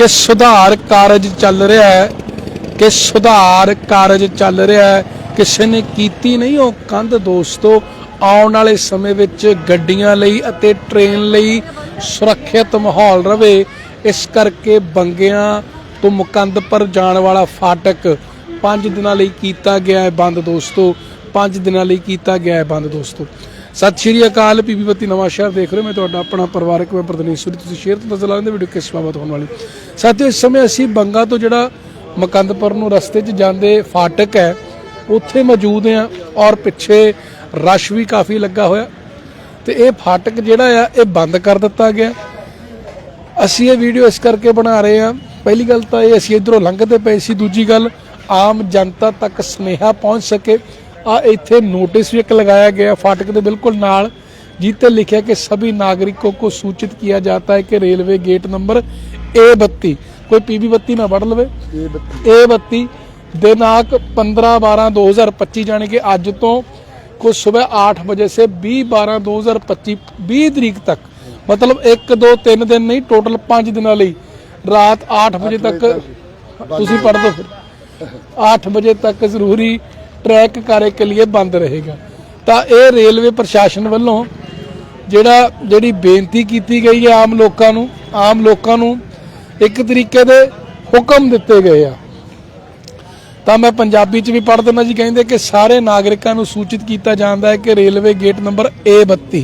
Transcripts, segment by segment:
ਕਿ ਸੁਧਾਰ ਕਾਰਜ ਚੱਲ ਰਿਹਾ ਹੈ, ਕਿ ਸੁਧਾਰ ਕਾਰਜ ਚੱਲ ਰਿਹਾ ਹੈ। ਕਿਸੇ ਨੇ ਕੀਤੀ ਨਹੀਂ ਉਹ ਕੰਧ ਦੋਸਤੋ, ਆਉਣ ਵਾਲੇ ਸਮੇਂ ਵਿੱਚ ਗੱਡੀਆਂ ਲਈ ਅਤੇ ਟ੍ਰੇਨ ਲਈ ਸੁਰੱਖਿਅਤ ਮਾਹੌਲ ਰਵੇ। ਇਸ ਕਰਕੇ ਬੰਗਿਆਂ ਤੋਂ ਮੁਕੰਦ ਪਰ ਜਾਣ ਵਾਲਾ ਫਾਟਕ 5 ਦਿਨਾਂ ਲਈ ਕੀਤਾ ਗਿਆ ਹੈ ਬੰਦ ਦੋਸਤੋ 5 ਦਿਨਾਂ ਲਈ ਕੀਤਾ ਗਿਆ ਹੈ ਬੰਦ ਦੋਸਤੋ। ਸਤਿ ਸ਼੍ਰੀ ਅਕਾਲ ਪੀਪੀ ਬੱਤੀ ਨਵਾਂ ਸ਼ਹਿਰ ਦੇਖ ਰਹੇ ਹੋ। ਮੈਂ ਤੁਹਾਡਾ ਆਪਣਾ ਪਰਿਵਾਰਕ ਮੈਂਬਰ ਦਨੀਸ਼ ਸੂਰੀ। ਤੁਸੀਂ ਸ਼ੇਅਰ ਤੋਂ ਨਜ਼ਰ ਲਾਉਂਦੇ ਵੀਡੀਓ ਕਿਸ ਬਾਬਤ ਹੋਣ ਵਾਲੀ। ਸਾਥੀਓ, ਇਸ ਸਮੇਂ ਅਸੀਂ ਬੰਗਾ ਤੋਂ ਜਿਹੜਾ ਮਕੰਦਪੁਰ ਨੂੰ ਰਸਤੇ 'ਚ ਜਾਂਦੇ ਫਾਟਕ ਹੈ, ਉੱਥੇ ਮੌਜੂਦ ਆ ਔਰ ਪਿੱਛੇ ਰਸ਼ ਵੀ ਕਾਫੀ ਲੱਗਾ ਹੋਇਆ। ਤੇ ਇਹ ਫਾਟਕ ਜਿਹੜਾ ਆ, ਇਹ ਬੰਦ ਕਰ ਦਿੱਤਾ ਗਿਆ। ਅਸੀਂ ਇਹ ਵੀਡੀਓ ਇਸ ਕਰਕੇ ਬਣਾ ਰਹੇ ਹਾਂ। ਪਹਿਲੀ ਗੱਲ ਤਾਂ ਇਹ ਅਸੀਂ ਇਧਰੋਂ ਲੰਘਦੇ ਪਏ ਸੀ। ਦੂਜੀ ਗੱਲ, ਆਮ ਜਨਤਾ ਤੱਕ ਸੁਨੇਹਾ ਪਹੁੰਚ ਸਕੇ। ਆ ਇੱਥੇ ਨੋਟਿਸ ਵੀ ਇੱਕ ਲਗਾਇਆ ਗਿਆ ਫਾਟਕ ਦੇ ਬਿਲਕੁਲ ਨਾਲ ਜਿੱਤੇ ਲਿਖਿਆ ਕਿ ਸਭੀ ਨਾਗਰਿਕੋਂ ਕੋ ਸੂਚਿਤ ਕੀਆ ਜਾਤਾ ਹੈ ਕਿ ਰੇਲਵੇ ਗੇਟ ਨੰਬਰ A32 ਕੋਈ ਪੀਬੀ 32 ਨਾ ਵੜ ਲਵੇ? A32 ਦਿਨਾਂਕ 15 12 2025 ਜਾਨੀ ਕਿ ਅੱਜ ਤੋਂ को सुबह आठ बजे से 20 बारह 2025 20 ਤਰੀਕ ਤੱਕ ਮਤਲਬ एक दो तीन ਦਿਨ नहीं टोटल पाँच ਦਿਨਾਂ ਲਈ ਰਾਤ 8 ਵਜੇ ਤੱਕ ਤੁਸੀਂ ਪੜ੍ਹ ਦਿਓ 8 ਵਜੇ ਤੱਕ ਜ਼ਰੂਰੀ ਟਰੈਕ ਕਾਰੇ ਕੇ ਲਈ ਬੰਦ ਰਹੇਗਾ। ਤਾਂ ਇਹ ਰੇਲਵੇ ਪ੍ਰਸ਼ਾਸਨ ਵੱਲੋਂ ਜਿਹੜਾ, ਜਿਹੜੀ ਬੇਨਤੀ ਕੀਤੀ ਗਈ ਹੈ ਆਮ ਲੋਕਾਂ ਨੂੰ, ਆਮ ਲੋਕਾਂ ਨੂੰ ਇੱਕ ਤਰੀਕੇ ਦੇ ਹੁਕਮ ਦਿੱਤੇ ਗਏ ਆ। ਤਾਂ ਮੈਂ ਪੰਜਾਬੀ ਚ ਵੀ ਪੜ੍ਹ ਦਿੰਦਾ ਜੀ, ਕਹਿੰਦੇ ਕਿ ਸਾਰੇ ਨਾਗਰਿਕਾਂ ਨੂੰ ਸੂਚਿਤ ਕੀਤਾ ਜਾਂਦਾ ਹੈ ਕਿ ਰੇਲਵੇ ਗੇਟ ਨੰਬਰ A32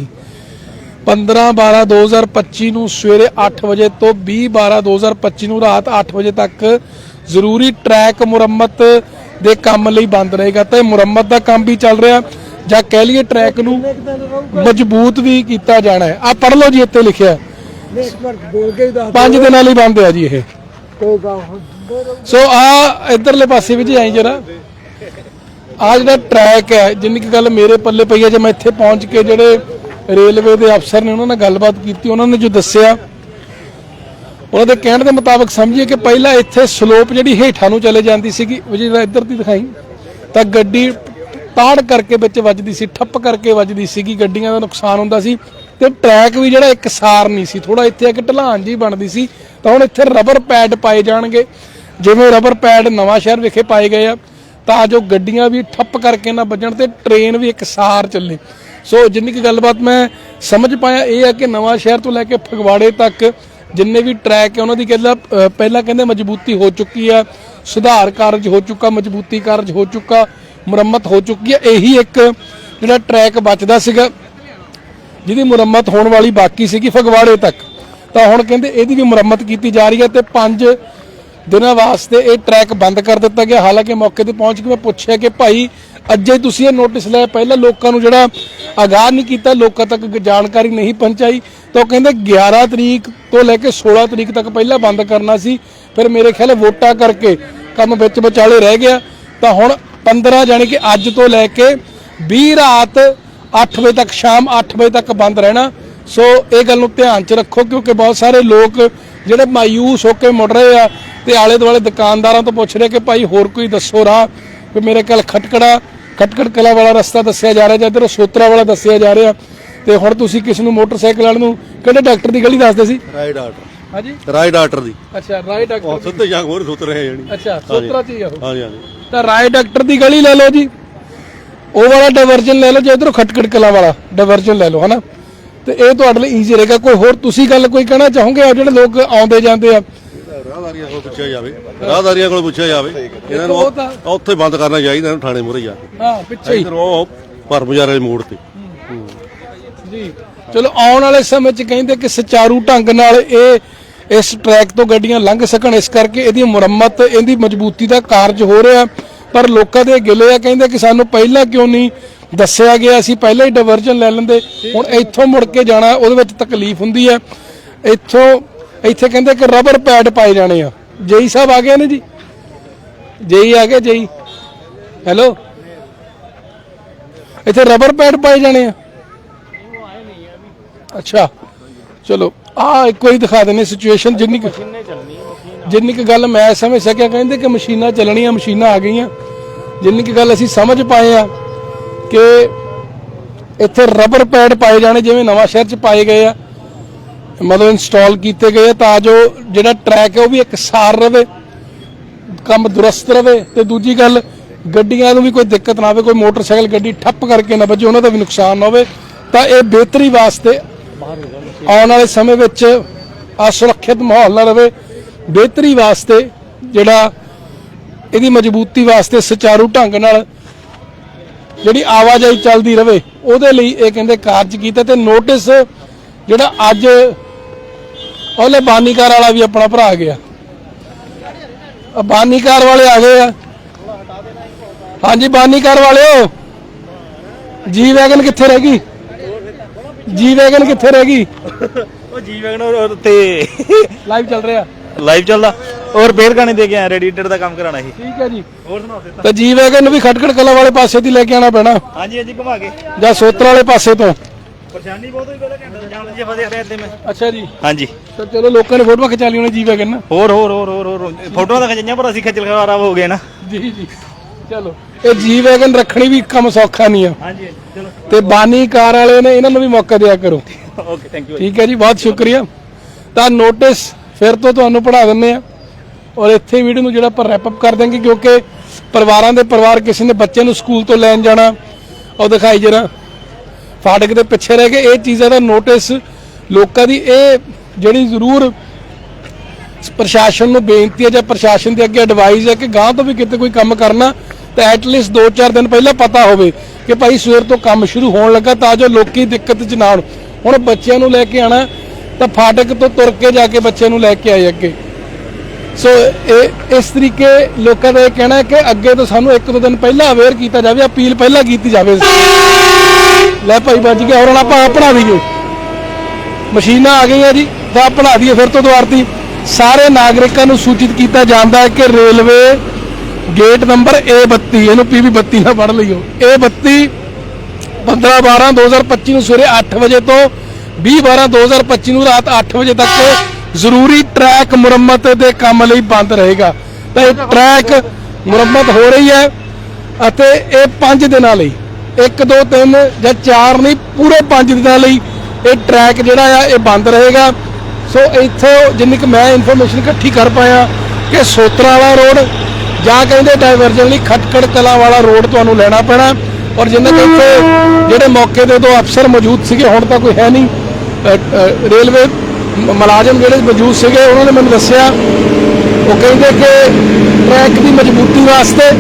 15 12 2025 ਨੂੰ ਸਵੇਰੇ 8 ਵਜੇ ਤੋਂ 20 12 2025 ਨੂੰ ਰਾਤ 8 ਵਜੇ ਤੱਕ ਜ਼ਰੂਰੀ ਟਰੈਕ ਮੁਰੰਮਤ ਦੇ ਕੰਮ ਲਈ ਬੰਦ ਰਹੇਗਾ ਤੇ ਮੁਰੰਮਤ ਦਾ ਕੰਮ ਵੀ ਚੱਲ ਰਿਹਾ ਜਾਂ ਕਹਿ ਲਈਏ ਟਰੈਕ ਨੂੰ ਮਜ਼ਬੂਤ ਵੀ ਕੀਤਾ ਜਾਣਾ ਹੈ। ਆ ਪੜ੍ਹ ਲਓ ਜੀ, ਇੱਥੇ ਲਿਖਿਆ ਪੰਜ ਦਿਨਾਂ ਲਈ ਬੰਦ ਹੈ ਜੀ ਇਹ। ਸੋ ਆ ਇਧਰਲੇ ਪਾਸੇ ਵੀ ਜੀ ਆਈ ਜਰਾ। ਆ ਜਿਹੜਾ ਟਰੈਕ ਹੈ, ਜਿੰਨੀ ਕੁ ਗੱਲ ਮੇਰੇ ਪੱਲੇ ਪਈ ਹੈ, ਜੇ ਮੈਂ ਇੱਥੇ ਪਹੁੰਚ ਕੇ ਜਿਹੜੇ ਰੇਲਵੇ ਦੇ ਅਫਸਰ ਨੇ ਉਹਨਾਂ ਨਾਲ ਗੱਲਬਾਤ ਕੀਤੀ, ਉਹਨਾਂ ਨੇ ਜੋ ਦੱਸਿਆ ਉਹਨਾਂ ਦੇ ਕਹਿਣ ਦੇ ਮੁਤਾਬਕ ਸਮਝੀਏ ਕਿ ਪਹਿਲਾਂ ਇੱਥੇ ਸਲੋਪ ਜਿਹੜੀ ਹੇਠਾਂ ਨੂੰ ਚਲੇ ਜਾਂਦੀ ਸੀਗੀ ਉਹ ਜਿਹੜਾ ਇੱਧਰ ਦੀ ਦਿਖਾਈ, ਤਾਂ ਗੱਡੀ ਤਾੜ ਕਰਕੇ ਵਿੱਚ ਵੱਜਦੀ ਸੀ, ਠੱਪ ਕਰਕੇ ਵੱਜਦੀ ਸੀਗੀ, ਗੱਡੀਆਂ ਦਾ ਨੁਕਸਾਨ ਹੁੰਦਾ ਸੀ ਤੇ ਟਰੈਕ ਵੀ ਜਿਹੜਾ ਇੱਕ ਸਾਰ ਨਹੀਂ ਸੀ ਥੋੜਾ ਇੱਥੇ ਇੱਕ ਢਲਾਨ ਜੀ ਬਣਦੀ ਸੀ, ਤਾਂ ਹੁਣ ਇੱਥੇ ਰਬਰ ਪੈਡ ਪਾਏ ਜਾਣਗੇ। ਜਿਵੇਂ ਰਬਰ ਪੈਡ ਨਵਾਂ ਸ਼ਹਿਰ ਵਿਖੇ ਪਾਏ ਗਏ ਆ, ਤਾਂ ਜੋ ਗੱਡੀਆਂ ਵੀ ਠੱਪ ਕਰਕੇ ਨਾ ਵੱਜਣ ਤੇ ਟ੍ਰੇਨ ਵੀ ਇੱਕ ਸਾਰ ਚੱਲੇ। ਸੋ ਜਿੰਨੀ ਕੁ ਗੱਲਬਾਤ ਮੈਂ ਸਮਝ ਪਾਇਆ, ਇਹ ਹੈ ਕਿ ਨਵਾਂ ਸ਼ਹਿਰ ਤੋਂ ਲੈ ਕੇ ਫਗਵਾੜੇ ਤੱਕ ਜਿੰਨੇ ਵੀ ਟਰੈਕ ਹੈ, ਉਹਨਾਂ ਦੀ ਕਹਿੰਦਾ ਪਹਿਲਾਂ ਕਹਿੰਦੇ ਮਜ਼ਬੂਤੀ ਹੋ ਚੁੱਕੀ ਹੈ ਸੁਧਾਰ ਕਾਰਜ ਹੋ ਚੁੱਕਾ, ਮਜ਼ਬੂਤੀ ਕਾਰਜ ਹੋ ਚੁੱਕਾ, ਮੁਰੰਮਤ ਹੋ ਚੁੱਕੀ ਹੈ ਇਹੀ ਇੱਕ ਜਿਹੜਾ ਟਰੈਕ ਬਚਦਾ ਸੀਗਾ, ਜਿਹਦੀ ਮੁਰੰਮਤ ਹੋਣ ਵਾਲੀ ਬਾਕੀ ਸੀਗੀ ਫਗਵਾੜੇ ਤੱਕ। ਤਾਂ ਹੁਣ ਕਹਿੰਦੇ ਇਹਦੀ ਵੀ ਮੁਰੰਮਤ ਕੀਤੀ ਜਾ ਰਹੀ ਹੈ ਤੇ 5 ਦਿਨਾਂ ਵਾਸਤੇ ਇਹ ਟਰੈਕ ਬੰਦ ਕਰ ਦਿੱਤਾ ਗਿਆ। ਹਾਲਾਂਕਿ ਮੌਕੇ ਤੇ ਪਹੁੰਚ ਕੇ ਮੈਂ ਪੁੱਛਿਆ ਕਿ ਭਾਈ ਅੱਜੇ ਤੁਸੀਂ ਇਹ ਨੋਟਿਸ ਲਿਆ ਪਹਿਲਾਂ ਲੋਕਾਂ ਨੂੰ ਜਿਹੜਾ ਆਗਾਹ ਨਹੀਂ ਕੀਤਾ, ਲੋਕਾਂ ਤੱਕ ਜਾਣਕਾਰੀ ਨਹੀਂ ਪਹੁੰਚਾਈ, ਤਾਂ ਉਹ ਕਹਿੰਦੇ 11 ਤਰੀਕ ਤੋਂ ਲੈ ਕੇ 16 ਤਰੀਕ ਤੱਕ ਪਹਿਲਾਂ ਬੰਦ ਕਰਨਾ ਸੀ। ਫਿਰ ਮੇਰੇ ਖਿਆਲ ਵੋਟਾਂ ਕਰਕੇ ਕੰਮ ਵਿੱਚ ਵਿਚਾਲੇ ਰਹਿ ਗਿਆ। ਤਾਂ ਹੁਣ 15 ਜਾਣੀ ਕਿ ਅੱਜ ਤੋਂ ਲੈ ਕੇ 20 ਰਾਤ 8 ਵਜੇ ਤੱਕ, ਸ਼ਾਮ 8 ਵਜੇ ਤੱਕ ਬੰਦ ਰਹਿਣਾ। ਸੋ ਇਹ ਗੱਲ ਨੂੰ ਧਿਆਨ 'ਚ ਰੱਖੋ, ਕਿਉਂਕਿ ਬਹੁਤ ਸਾਰੇ ਲੋਕ ਜਿਹੜੇ ਮਾਯੂਸ ਹੋ ਕੇ ਮੁੜ ਰਹੇ ਆ ਤੇ ਆਲੇ ਦੁਆਲੇ ਦੁਕਾਨਦਾਰਾਂ ਤੋਂ ਪੁੱਛ ਰਹੇ ਕਿ ਭਾਈ ਹੋਰ ਕੋਈ ਦੱਸੋ ਰਾਹ? ਵੀ ਮੇਰੇ ਕੋਲ ਖਟਕੜਾ ਖਟਕੜ ਕਲਾ ਵਾਲਾ ਰਸਤਾ ਦੱਸਿਆ ਜਾ ਰਿਹਾ ਜਾਂ ਇੱਧਰੋਂ ਸੋਤਰਾ ਵਾਲਾ ਦੱਸਿਆ ਜਾ ਰਿਹਾ। ਤੇ ਹੁਣ ਤੁਸੀਂ ਕਿਸ ਨੂੰ ਮੋਟਰਸਾਈਕਲ ਵਾਲੇ ਨੂੰ ਕਿਹੜੇ ਡਾਕਟਰ ਦੀ ਗਲੀ ਦੱਸਦੇ ਸੀ? ਰਾਈ ਡਾਕਟਰ ਹਾਂਜੀ? ਰਾਈ ਡਾਕਟਰ ਦੀ। ਅੱਛਾ ਰਾਏ ਡਾਕਟਰ ਉਹ ਸਿੱਧੇ ਜਾਂ ਹੋਰ ਸੁੱਤ ਰਹੇ ਜਣੀ। ਅੱਛਾ ਸੋਤਰਾ ਚ ਹੀ ਆ ਉਹ। ਹਾਂਜੀ ਹਾਂਜੀ। ਤਾਂ ਰਾਏ ਡਾਕਟਰ ਦੀ ਗਲੀ ਲੈ ਲਓ ਜੀ। ਉਹ ਵਾਲਾ ਡਾਇਵਰਜਨ ਲੈ ਲਓ ਜੇ ਇਧਰੋਂ ਖਟਕੜ ਕਲਾ ਵਾਲਾ ਡਾਇਵਰਜਨ ਲੈ ਲਓ ਹਨਾ? ਤੇ ਇਹ ਤੁਹਾਡੇ ਲਈ ਈਜ਼ੀ ਰਹੇਗਾ। ਕੋਈ ਹੋਰ ਤੁਸੀਂ ਗੱਲ ਕੋਈ ਕਹਿਣਾ ਚਾਹੋਗੇ ਆ ਜਿਹੜੇ ਲੋਕ ਆਉਂਦੇ ਜਾਂਦੇ ਆ? ਰਾਹਦਾਰੀਆਂ ਕੋਲ ਪੁੱਛਿਆ ਜਾਵੇ ਰਾਹਦਾਰੀਆਂ ਕੋਲ ਪੁੱਛਿਆ ਜਾਵੇ ਇਹਨਾਂ ਨੂੰ ਉਹ ਉੱਥੇ ਬੰਦ ਕਰਨਾ ਚਾਹੀਦਾ ਇਹਨਾਂ ਨੂੰ ਥਾਣੇ ਮੂਹਰੇ ਜਾ ਕੇ। ਹਾਂ ਪਿੱਛੇ ਹੀ। ਇੱਧਰ ਉਹ ਪਰ ਬਜ਼ਾਰੇ ਦੇ ਮੋੜ ਤੇ। ਜੀ। ਚਲੋ ਆਉਣ ਵਾਲੇ ਸਮੇਂ 'ਚ ਕਹਿੰਦੇ ਕਿ ਸੁਚਾਰੂ ਢੰਗ ਨਾਲ ਇਹ ਇਸ ਟਰੈਕ ਤੋਂ ਗੱਡੀਆਂ ਲੰਘ ਸਕਣ ਇਸ ਕਰਕੇ ਇਹਦੀ ਮੁਰੰਮਤ ਇਹਦੀ ਮਜ਼ਬੂਤੀ ਦਾ ਕਾਰਜ ਹੋ ਰਿਹਾ। ਪਰ ਲੋਕਾਂ ਦੇ ਗਿਲੇ ਆ ਕਹਿੰਦੇ ਕਿ ਸਾਨੂੰ ਪਹਿਲਾਂ ਕਿਉਂ ਨਹੀਂ ਦੱਸਿਆ ਗਿਆ ਅਸੀਂ ਪਹਿਲਾਂ ਹੀ ਡਿਵਰਜਨ ਲੈ ਲੈਂਦੇ। ਹੁਣ ਇੱਥੋਂ ਮੁੜ ਕੇ ਜਾਣਾ ਉਹਦੇ ਵਿੱਚ ਤਕਲੀਫ ਹੁੰਦੀ ਹੈ। ਇੱਥੋਂ ਇੱਥੇ ਕਹਿੰਦੇ ਕਿ ਰਬਰ ਪੈਡ ਪਾਏ ਜਾਣੇ ਆ। ਜੇਈ ਸਾਹਿਬ ਆ ਗਏ ਨੇ ਜੀ? ਜੇਈ ਆ ਗਏ, ਜੇਈ? ਹੈਲੋ ਇੱਥੇ ਰਬਰ ਪੈਡ ਪਾਏ ਜਾਣੇ ਆ। ਅੱਛਾ। ਚਲੋ, ਆ ਇੱਕ ਵਾਰੀ ਦਿਖਾ ਦਿੰਨੇ ਸਿਚੁਏਸ਼ਨ ਜਿੰਨੀ ਕੁ ਜਿੰਨੀ ਕੁ ਗੱਲ ਮੈਂ ਸਮਝ ਸਕਿਆ, ਕਹਿੰਦੇ ਕਿ ਮਸ਼ੀਨਾਂ ਚੱਲਣੀਆਂ, ਮਸ਼ੀਨਾਂ ਆ ਗਈਆਂ। ਜਿੰਨੀ ਕੁ ਗੱਲ ਅਸੀਂ ਸਮਝ ਪਾਏ ਆ ਕਿ ਇੱਥੇ ਰਬਰ ਪੈਡ ਪਾਏ ਜਾਣੇ, ਜਿਵੇਂ ਨਵਾਂ ਸ਼ਹਿਰ ਚ ਪਾਏ ਗਏ ਆ। ਮਤਲਬ ਇੰਸਟਾਲ ਕੀਤੇ ਗਏ ਆ ਤਾਂ ਜੋ ਜਿਹੜਾ ਟਰੈਕ ਹੈ ਉਹ ਵੀ ਇੱਕ ਸਾਰ ਰਵੇ, ਕੰਮ ਦੁਰਸਤ ਰਵੇ। ਤੇ ਦੂਜੀ ਗੱਲ, ਗੱਡੀਆਂ ਨੂੰ ਵੀ ਕੋਈ ਦਿੱਕਤ ਨਾ ਆਵੇ, ਕੋਈ ਮੋਟਰਸਾਈਕਲ, ਗੱਡੀ ਠੱਪ ਕਰਕੇ ਨਾ ਵੱਜੇ, ਉਹਨਾਂ ਦਾ ਵੀ ਨੁਕਸਾਨ ਨਾ ਹੋਵੇ। ਤਾਂ ਇਹ ਬਿਹਤਰੀ ਵਾਸਤੇ ਆਉਣ ਵਾਲੇ ਸਮੇਂ ਵਿੱਚ ਅਸੁਰੱਖਿਅਤ ਮਾਹੌਲ ਨਾ ਰਵੇ। ਬਿਹਤਰੀ ਵਾਸਤੇ ਜਿਹੜਾ ਇਹਦੀ ਮਜ਼ਬੂਤੀ ਵਾਸਤੇ ਸੁਚਾਰੂ ਢੰਗ ਨਾਲ ਜਿਹੜੀ ਆਵਾਜਾਈ ਚੱਲਦੀ ਰਵੇ, ਉਹਦੇ ਲਈ ਇਹ ਕਹਿੰਦੇ ਕਾਰਜ ਕੀਤਾ ਤੇ ਨੋਟਿਸ ਜਿਹੜਾ ਅੱਜ ਉਹਲੇ ਬਾਨੀਕਾਰ ਵਾਲਾ ਵੀ ਆਪਣਾ ਭਰਾ ਗਿਆ। ਬਾਨੀਕਾਰ ਵਾਲੇ ਆ ਗਏ ਆ। ਹਾਂਜੀ ਬਾਨੀਕਾਰ ਵਾਲਿਓ। ਜੀ ਵੈਗਨ ਕਿੱਥੇ ਰਹਿ ਗਈ? ਜੀ ਵੈਗਨ ਕਿੱਥੇ ਰਹਿ ਗਈ? ਉਹ ਜੀ ਵੈਗਨ ਤੇ ਲਾਈਵ ਚੱਲ ਰਿਹਾ। ਲਾਈਵ ਚੱਲਦਾ। ਔਰ ਬੇਰ ਗਾਣੇ ਦੇ ਕੇ ਆਇਆ ਰੈਡੀਟਰ ਦਾ ਕੰਮ ਕਰਾਣਾ ਸੀ। ਠੀਕ ਹੈ ਜੀ। ਹੋਰ ਸੁਣਾਓ ਤਾਂ। ਜੀ ਵੈਗਨ ਨੂੰ ਵੀ ਖਟਖੜ ਕਲਾ ਵਾਲੇ ਪਾਸੇ ਦੀ ਲੈ ਕੇ ਆਣਾ ਪੈਣਾ। ਹਾਂਜੀ ਹਾਂਜੀ ਘੁਮਾ ਕੇ। ਜਾਂ ਸੋਤਰ ਵਾਲੇ ਪਾਸੇ ਤੋਂ। ਪਰੇਸ਼ਾਨੀ ਬਹੁਤ ਹੋਈ ਪਹਿਲਾਂ ਘੰਟਾ ਜਾਣ ਦੀ ਫਸੇ ਰਿਹਾ ਇੱਥੇ ਮੈਂ। ਅੱਛਾ ਜੀ। ਹਾਂਜੀ। ਤਾਂ ਚਲੋ ਲੋਕਾਂ ਨੇ ਫੋਟੋਆਂ ਖਿਚਾ ਲਈ ਹੋਣੀ ਜੀ ਵੈਗਨ ਨਾਲ ਹੋਰ ਹੋਰ ਹੋਰ ਹੋਰ ਹੋਰ। ਫੋਟੋਆਂ ਤਾਂ ਖਿਚਾਈਆਂ ਪਰ ਅਸੀਂ ਖੱਜਲ ਖਵਾਰਾ ਹੋ ਗਏ ਨਾ। ਜੀ ਜੀ। ਚਲੋ। ਇਹ ਜੀ ਵੈਗਨ ਰੱਖਣੀ ਵੀ ਕੰਮ ਸੌਖਾ ਨਹੀਂ ਆ। ਹਾਂਜੀ ਚਲੋ। ਤੇ ਬਾਨੀ ਕਾਰ ਵਾਲੇ ਨੇ ਇਹਨਾਂ ਨੂੰ ਵੀ ਮੌਕਾ ਦਿਆ ਕਰੋ। ਓਕੇ ਥੈਂਕ ਯੂ ਠੀਕ ਹੈ ਜੀ ਬਹੁਤ ਸ਼ੁਕਰੀਆ। ਤਾਂ ਨੋਟਿਸ ਫਿਰ ਤੋਂ ਤੁਹਾਨੂੰ ਪੜਾ ਦਿੰਨੇ ਆ ਔਰ ਇੱਥੇ ਵੀਡੀਓ ਨੂੰ ਜਿਹੜਾ ਆਪਾਂ ਰੈਪ ਅਪ ਕਰ ਦਾਂਗੇ ਕਿਉਂਕਿ ਪਰਿਵਾਰਾਂ ਦੇ ਪਰਿਵਾਰ ਕਿਸੇ ਨੇ ਬੱਚੇ ਨੂੰ ਸਕੂਲ ਤੋਂ ਲੈਣ ਜਾਣਾ ਉਹ ਦਿਖਾਈ ਜਰਾ। ਫਾਟਕ ਦੇ ਪਿੱਛੇ ਰਹਿ ਕੇ ਇਹ ਚੀਜ਼ਾਂ ਦਾ ਨੋਟਿਸ ਲੋਕਾਂ ਦੀ, ਇਹ ਜਿਹੜੀ ਜ਼ਰੂਰ ਪ੍ਰਸ਼ਾਸਨ ਨੂੰ ਬੇਨਤੀ ਹੈ ਜਾਂ ਪ੍ਰਸ਼ਾਸਨ ਦੇ ਅੱਗੇ ਐਡਵਾਈਸ ਹੈ ਕਿ ਗਾਂ ਤੋਂ ਵੀ ਕਿਤੇ ਕੋਈ ਕੰਮ ਕਰਨਾ, ਤਾਂ ਐਟਲੀਸਟ 2-4 ਦਿਨ ਪਹਿਲਾਂ ਪਤਾ ਹੋਵੇ ਕਿ ਭਾਈ ਸਵੇਰ ਤੋਂ ਕੰਮ ਸ਼ੁਰੂ ਹੋਣ ਲੱਗਾ ਤਾਂ ਜੋ ਲੋਕੀ ਦਿੱਕਤ 'ਚ ਨਾ ਆਉਣ। ਹੁਣ ਬੱਚਿਆਂ ਨੂੰ ਲੈ ਕੇ ਆਣਾ ਤਾਂ ਫਾਟਕ ਤੋਂ ਤੁਰ ਕੇ ਜਾ ਕੇ ਬੱਚੇ ਨੂੰ ਲੈ ਕੇ ਆਏ ਅੱਗੇ। ਸੋ ਇਹ, ਇਸ ਤਰੀਕੇ ਲੋਕਾਂ ਦਾ ਇਹ ਕਹਿਣਾ ਹੈ ਕਿ ਅੱਗੇ ਤੋਂ ਸਾਨੂੰ ਇੱਕ ਦੋ ਦਿਨ ਪਹਿਲਾਂ ਅਵੇਅਰ ਕੀਤਾ ਜਾਵੇ, ਅਪੀਲ ਪਹਿਲਾਂ ਕੀਤੀ ਜਾਵੇ। ਲੈ ਭਾਈ ਵੱਜ ਗਿਆ ਹੁਣ ਆਪਾਂ ਆਪਣਾ ਦਈਏ। ਮਸ਼ੀਨਾਂ ਆ ਗਈਆਂ ਜੀ, ਤਾਂ ਆਪਣਾ ਦਈਏ ਫਿਰ ਤੋਂ ਦੁਆਰਤੀ ਸਾਰੇ ਨਾਗਰਿਕਾਂ ਨੂੰ ਸੂਚਿਤ ਕੀਤਾ ਜਾਂਦਾ ਹੈ ਕਿ ਰੇਲਵੇ ਗੇਟ ਨੰਬਰ A32, ਇਹਨੂੰ PB 32 ਨਾਲ ਪੜ ਲਈਓ। A32 15 12 2025 ਨੂੰ ਸਵੇਰੇ 8 ਵਜੇ ਤੋਂ 20 12 2025 ਨੂੰ ਰਾਤ 8 ਵਜੇ ਤੱਕ ਜ਼ਰੂਰੀ ਟਰੈਕ ਮੁਰੰਮਤ ਦੇ ਕੰਮ ਲਈ ਬੰਦ ਰਹੇਗਾ। ਤਾਂ ਇਹ ਟਰੈਕ ਮੁਰੰਮਤ ਹੋ ਰਹੀ ਹੈ ਅਤੇ ਇਹ 5 ਦਿਨਾਂ ਲਈ 1 2 3 ਜਾਂ 4 ਨਹੀਂ, ਪੂਰੇ 5 ਦਿਨਾਂ ਲਈ ਇਹ ਟਰੈਕ ਜਿਹੜਾ ਆ, ਇਹ ਬੰਦ ਰਹੇਗਾ। ਸੋ ਇੱਥੋਂ ਜਿੰਨੀ ਕੁ ਮੈਂ ਇਨਫੋਰਮੇਸ਼ਨ ਇਕੱਠੀ ਕਰ ਪਾਇਆ ਕਿ ਸੋਤਰਾ ਵਾਲਾ ਰੋਡ, ਜਾਂ ਕਹਿੰਦੇ ਡਾਇਵਰਜਨ ਲਈ ਖਟਕੜ ਕਲਾ ਵਾਲਾ ਰੋਡ ਤੁਹਾਨੂੰ ਲੈਣਾ ਪੈਣਾ। ਔਰ ਜਿੰਨੇ ਕਿ ਇੱਥੇ ਜਿਹੜੇ ਮੌਕੇ ਦੇ ਦੋ ਅਫਸਰ ਮੌਜੂਦ ਸੀਗੇ, ਹੁਣ ਤਾਂ ਕੋਈ ਹੈ ਨਹੀਂ। ਰੇਲਵੇ ਮੁਲਾਜ਼ਮ ਜਿਹੜੇ ਮੌਜੂਦ ਸੀਗੇ, ਉਹਨਾਂ ਨੇ ਮੈਨੂੰ ਦੱਸਿਆ, ਉਹ ਕਹਿੰਦੇ ਕਿ ਟਰੈਕ ਦੀ ਮਜ਼ਬੂਤੀ ਵਾਸਤੇ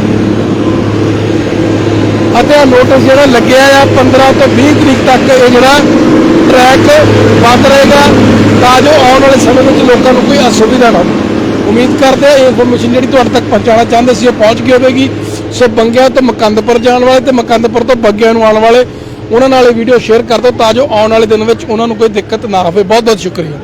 ਅਤੇ ਨੋਟਿਸ ਜਿਹੜਾ ਲੱਗਿਆ ਆ 15 ਤੋਂ 20 ਤਰੀਕ ਤੱਕ ਇਹ ਜਿਹੜਾ ਟਰੈਕ ਬੰਦ ਰਹੇਗਾ, ਤਾਂ ਜੋ ਆਉਣ ਵਾਲੇ ਸਮੇਂ ਵਿੱਚ ਲੋਕਾਂ ਨੂੰ ਕੋਈ ਅਸੁਵਿਧਾ ਨਾ ਹੋਵੇ। ਉਮੀਦ ਕਰਦੇ ਹਾਂ ਇਹ ਇਨਫੋਰਮੇਸ਼ਨ ਜਿਹੜੀ ਤੁਹਾਡੇ ਤੱਕ ਪਹੁੰਚਾਉਣਾ ਚਾਹੁੰਦੇ ਸੀ, ਉਹ ਪਹੁੰਚ ਗਈ ਹੋਵੇਗੀ। ਸੋ ਬੰਗਿਆਂ ਤੋਂ ਮਕੰਦਪੁਰ ਜਾਣ ਵਾਲੇ ਤੇ ਮਕੰਦਪੁਰ ਤੋਂ ਬੱਗਿਆਂ ਨੂੰ ਆਉਣ ਵਾਲੇ ਉਹਨਾਂ ਨਾਲ ਇਹ ਵੀਡੀਓ ਸ਼ੇਅਰ ਕਰ ਦਿਓ ਤਾਂ ਜੋ ਆਉਣ ਵਾਲੇ ਦਿਨ ਵਿੱਚ ਉਹਨਾਂ ਨੂੰ ਕੋਈ ਦਿੱਕਤ ਨਾ ਹੋਵੇ ਬਹੁਤ ਬਹੁਤ ਸ਼ੁਕਰੀਆ।